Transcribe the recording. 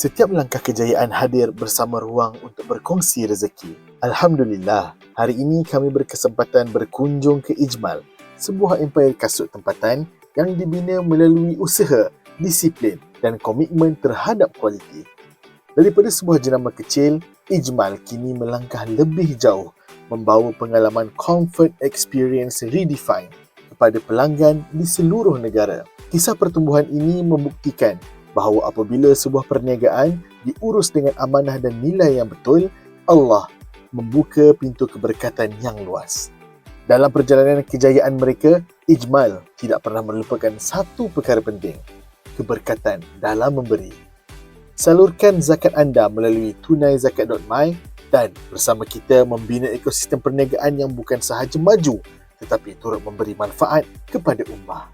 Setiap langkah kejayaan hadir bersama ruang untuk berkongsi rezeki. Alhamdulillah, hari ini kami berkesempatan berkunjung ke Ijmal, sebuah empayar kasut tempatan yang dibina melalui usaha, disiplin dan komitmen terhadap kualiti. Daripada sebuah jenama kecil, Ijmal kini melangkah lebih jauh membawa pengalaman comfort experience redefined kepada pelanggan di seluruh negara. Kisah pertumbuhan ini membuktikan bahawa apabila sebuah perniagaan diurus dengan amanah dan nilai yang betul, Allah membuka pintu keberkatan yang luas. Dalam perjalanan kejayaan mereka, Ijmal tidak pernah melupakan satu perkara penting, keberkatan dalam memberi. Salurkan zakat anda melalui tunaizakat.my dan bersama kita membina ekosistem perniagaan yang bukan sahaja maju tetapi turut memberi manfaat kepada ummah.